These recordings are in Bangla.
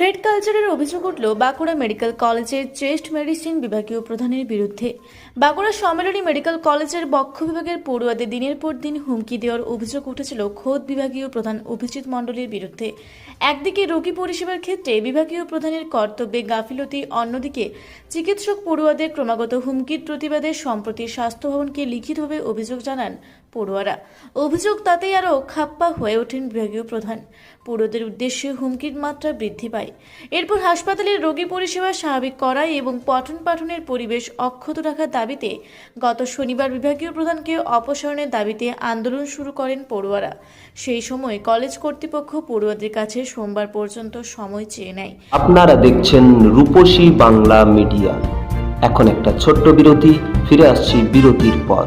ফ্রেড কালচারের অভিযোগ উঠল বাঁকুড়া মেডিকেল কলেজের চেস্ট মেডিসিন বিভাগীয় প্রধানের বিরুদ্ধে। বাঁকুড়া সম্মেলনী মেডিকেল কলেজের বক্ষ বিভাগের পড়ুয়াদের দিনের পর দিন হুমকি দেওয়ার অভিযোগ উঠেছিল খোদ বিভাগীয় প্রধান অভিজিৎ মণ্ডলের বিরুদ্ধে। একদিকে রোগী পরিষেবার ক্ষেত্রে বিভাগীয় প্রধানের কর্তব্যে গাফিলতি, অন্যদিকে চিকিৎসক পড়ুয়াদের ক্রমাগত হুমকির প্রতিবাদে সম্প্রতি স্বাস্থ্য ভবনকে লিখিতভাবে অভিযোগ জানান পড়ুয়ারা। অভিযোগ তাতেই আরও খাপ্পা হয়ে ওঠেন বিভাগীয় প্রধান। পড়ুয়াদের উদ্দেশ্যে হুমকির মাত্রা বৃদ্ধি পায়। এরপর হাসপাতালের রোগী পরিষেবা স্বাভাবিক করায় এবং পঠন পাঠনের পরিবেশ অক্ষত রাখার দাবিতে গত শনিবার বিভাগীয় প্রধানকে অপসারণের দাবিতে আন্দোলন শুরু করেন পড়ুয়ারা। সেই সময় কলেজ কর্তৃপক্ষ পড়ুয়াদের কাছে সোমবার পর্যন্ত সময় চেয়ে নেয়। আপনারা দেখছেন রূপসী বাংলা মিডিয়া। এখন একটা ছোট্ট বিরতি, ফিরে আসছি বিরতির পর।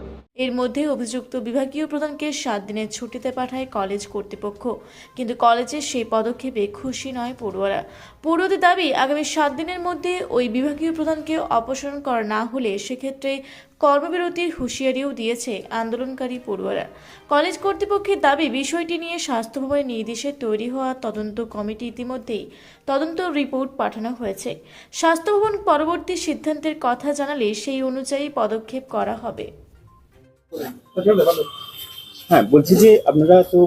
এর মধ্যে অভিযুক্ত বিভাগীয় প্রধানকে সাত দিনের ছুটিতে পাঠায় কলেজ কর্তৃপক্ষ। কিন্তু কলেজের সেই পদক্ষেপে খুশি নয় পড়ুয়ারা। পড়ুয়াদের দাবি, আগামী সাত দিনের মধ্যে ওই বিভাগীয় প্রধানকে অপসারণ করা না হলে সেক্ষেত্রে কর্মবিরতির হুঁশিয়ারিও দিয়েছে আন্দোলনকারী পড়ুয়ারা। কলেজ কর্তৃপক্ষের দাবি, বিষয়টি নিয়ে স্বাস্থ্য ভবনের নির্দেশে তৈরি হওয়া তদন্ত কমিটি ইতিমধ্যেই তদন্ত রিপোর্ট পাঠানো হয়েছে। স্বাস্থ্য ভবন পরবর্তী সিদ্ধান্তের কথা জানালে সেই অনুযায়ী পদক্ষেপ করা হবে। হ্যাঁ বলছি যে আপনারা তো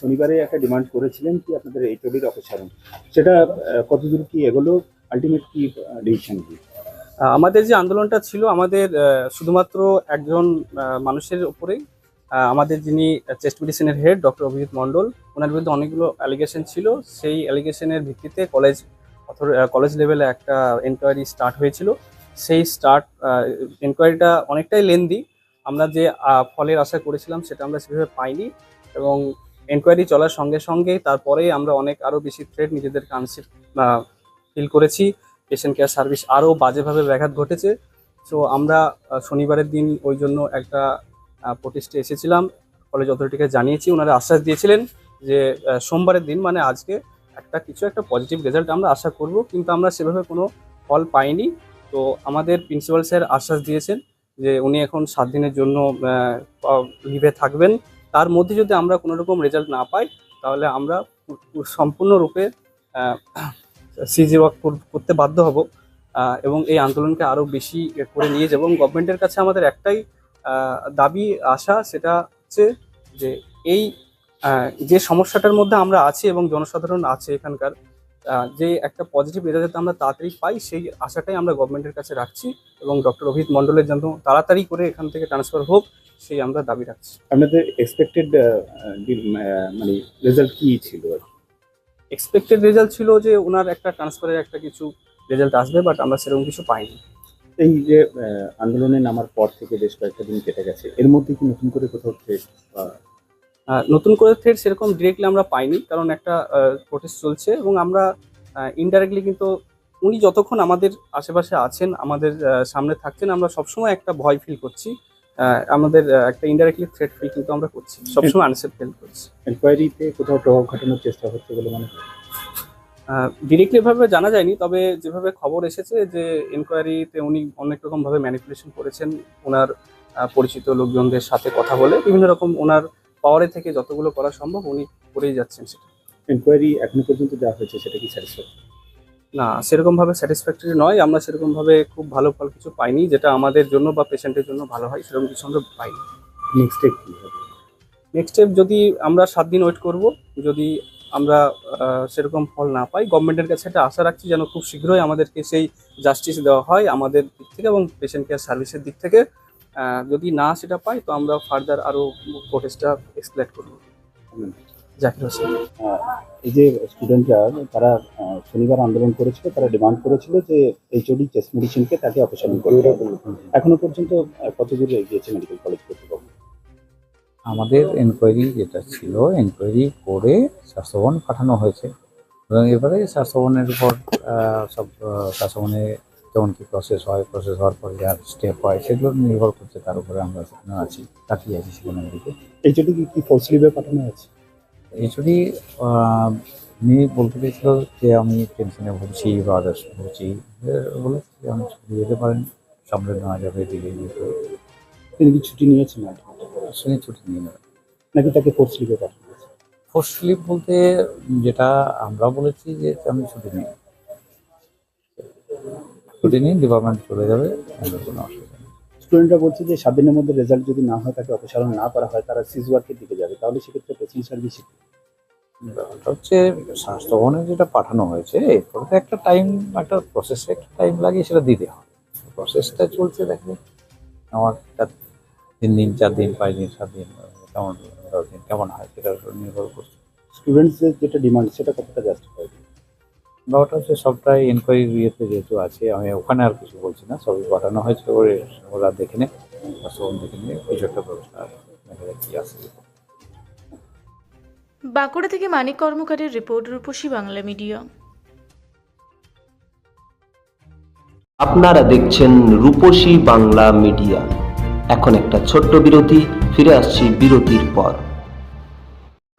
শনিবারে একটা ডিমান্ড করেছিলেন কি আপনাদের এইচওডির অপসারণ। সেটা কতদূর কি এগুলো? আলটিমেট কি ডিসিশন কি? আমাদের যে আন্দোলনটা ছিল আমাদের শুধুমাত্র একজন মানুষের উপরেই আহ, আমাদের যিনি চেস্ট মেডিসিনের হেড ডক্টর অভিজিৎ মণ্ডল ওনার বিরুদ্ধে অনেকগুলো অ্যালিগেশন ছিল। সেই অ্যালিগেশনের ভিত্তিতে কলেজ কলেজ লেভেলে একটা এনকোয়ারি স্টার্ট হয়েছিল। সেই স্টার্ট এনকোয়ারিটা অনেকটাই লেন্দি আমরা যে ফলের আশা করেছিলাম সেটা আমরা সেভাবে পাইনি এবং এনকোয়ারি চলার সঙ্গে সঙ্গে তারপরেই আমরা অনেক আরও বেশি থ্রেড নিজেদের আনসিপ ফিল করেছি। পেশেন্ট কেয়ার সার্ভিস আরও বাজেভাবে ব্যাঘাত ঘটেছে। সো আমরা শনিবারের দিন ওই জন্য একটা প্রতিষ্ঠা এসেছিলাম। কলেজ অথরিটিকে জানিয়েছি ওনারা আশ্বাস দিয়েছিলেন যে সোমবারের দিন মানে আজকে একটা কিছু একটা পজিটিভ রেজাল্ট আমরা আশা করব, কিন্তু আমরা সেভাবে কোনো ফল পাইনি। তো আমাদের প্রিন্সিপাল স্যার আশ্বাস দিয়েছেন যে উনি এখন সাত দিনের জন্য লিভে থাকবেন। তার মধ্যে যদি আমরা কোনো রকম রেজাল্ট না পাই, তাহলে আমরা সম্পূর্ণরূপে সিজি ওয়ার্ক করতে বাধ্য হব এবং এই আন্দোলনকে আরও বেশি করে নিয়ে যাব। এবং গভর্নমেন্টের কাছে আমাদের একটাই দাবি, আশা, সেটা হচ্ছে যে এই যে সমস্যাটার মধ্যে আমরা আছি এবং জনসাধারণ আছে এখানকার যে একটা পজিটিভ রেজাল্ট যাতে আমরা তাড়াতাড়ি পাই সেই আশাটাই আমরা গভর্নমেন্টের কাছে রাখছি এবং ডক্টর অভিজিৎ মণ্ডলের জন্য তাড়াতাড়ি করে এখান থেকে ট্রান্সফার হোক সেই আমরা দাবি রাখছি। আপনাদের এক্সপেক্টেড মানে রেজাল্ট কী ছিল? এক্সপেক্টেড রেজাল্ট ছিল যে ওনার একটা ট্রান্সফারের একটা কিছু রেজাল্ট আসবে বাট আমরা সেরকম কিছু পাইনি। এই যে আন্দোলনে নামার পর থেকে বেশ কয়েকটা দিন কেটে গেছে এর মধ্যে কি নতুন করে কোথাও নতুন করে থ্রেড সেরকম ডিরেক্টলি আমরা পাইনি কারণ একটা প্রোটেস্ট চলছে এবং আমরা ইনডাইরেক্টলি কিন্তু উনি যতক্ষণ আমাদের আশেপাশে আছেন আমাদের সামনে থাকছেন আমরা সবসময় একটা ভয় ফিল করছি আমাদের একটা ইনডাইরেক্টলি থ্রেট ফিল কিন্তু আমরা করছি সবসময় আনসেফ ফিল করছি। এনকোয়ারিতে কোথাও প্রভাব ঘটানোর চেষ্টা হচ্ছে বলে মনে হয়? ডিরেক্টলি ভাবে জানা যায়নি তবে যেভাবে খবর এসেছে যে এনকোয়ারিতে উনি অনেক রকম ভাবে ম্যানিপুলেশন করেছেন ওনার পরিচিত লোকজনদের সাথে কথা বলে বিভিন্ন রকম ওনার পাওয়ারে থেকে যতগুলো করা সম্ভব উনি করেই যাচ্ছেন সেটা। এনকোয়ারি এখনও পর্যন্ত যা হয়েছে সেটা কি স্যাটিসফাই না সেরকম ভাবে স্যাটিসফ্যাক্টরি নয় আমরা সেরকম ভাবে খুব ভালো ফল কিছু পাইনি যেটা আমাদের জন্য বা পেশেন্টের জন্য ভালো হয় সেরকম কিছু আমরা পাইনি। নেক্সট স্টেপ কি হবে? নেক্সট স্টেপ যদি আমরা সাত দিন ওয়েট করব যদি আমরা সেরকম ফল না পাই গভর্নমেন্টের কাছে একটা আশা রাখছি যেন খুব শীঘ্রই আমাদেরকে সেই জাস্টিস দেওয়া হয় আমাদের দিক থেকে এবং পেশেন্ট কেয়ার সার্ভিসের দিক থেকে। যদি না সেটা পাই তো আমরা ফার্দার আরও প্রোটেস্টটা এক্সপ্লেট করব। জাকির হোসেন। এই যে স্টুডেন্টরা তারা শনিবার আন্দোলন করেছিল তারা ডিমান্ড করেছিল যে এইচওডি চেস্ট মেডিসিনকে তাকে অপসারণ করতে হবে। এখনও পর্যন্ত কত দূরে এগিয়েছে মেডিকেল কলেজ কর্তৃপক্ষ? আমাদের এনকোয়ারি যেটা ছিল এনকোয়ারি করে স্বাস্থ্যভবন পাঠানো হয়েছে। এবং এবারে স্বাস্থ্যভবনের উপর সব স্বাস্থ্যভবনে যেমন কি প্রসেস হয় প্রসেস হওয়ার পরে যা স্টেপ হয় সেগুলো নির্ভর করছে তার উপরে আমরা সেখানে আছি তাকিয়ে আছি সেখানে দিকে। এইচওডি কি কি ফোর্স লিভে পাঠানো হয়েছে এইচডি উনি বলতে পেরেছিল যে আমি টেনশনে ভুগছি বা আদার্স ভুগছি বলেছি যে আমি ছুটি যেতে পারেন সামলে নেওয়া যাবে দিকে যেতে তিনি কি ছুটি নিয়েছেন শুনে ছুটি নিয়ে নেবেন নাকি তাকে ফোর্স লিভে পাঠানো ফোর্স স্লিপ বলতে যেটা আমরা বলেছি যে আমি ছুটি নিই। ছুটি নিই ডিপার্টমেন্ট চলে যাবে কোনো অসুবিধা নেই। স্টুডেন্টরা বলছে যে সাত দিনের মধ্যে রেজাল্ট যদি না হয় তাকে অপসারণ না করা হয় তারা সিজ ওয়ার্কের দিকে যাবে। তাহলে সেক্ষেত্রে পেশেন্ট সার্ভিস ব্যাপারটা হচ্ছে স্বাস্থ্যভবনে যেটা পাঠানো হয়েছে এরপরে তো একটা টাইম একটা প্রসেসে একটা টাইম লাগে সেটা দিতে হয়। প্রসেসটা চলছে দেখবে আমার একটা তিন দিন চার দিন পাঁচ দিন সাত দিন কেমন দশ দিন কেমন হয় সেটার উপর নির্ভর করছে। স্টুডেন্টসদের যেটা ডিমান্ড সেটা কতটা জাস্টিফাইড ব্যাপারটা হচ্ছে সবটাই এনকোয়ারি ইয়েতে যেহেতু আছে আমি ওখানে আর কিছু বলছি না সবই পাঠানো হয়েছে ওরে ওরা দেখে নে দেখে নিয়ে কিছু একটা ব্যবস্থা দেখা যাক কি আসে বাঁকুড়া থেকে মানিক কর্মকারের রিপোর্ট রূপসী বাংলা মিডিয়া। আপনারা দেখছেন রূপসী বাংলা মিডিয়া। এখন একটা ছোট্ট বিরতি ফিরে আসছি বিরতির পর।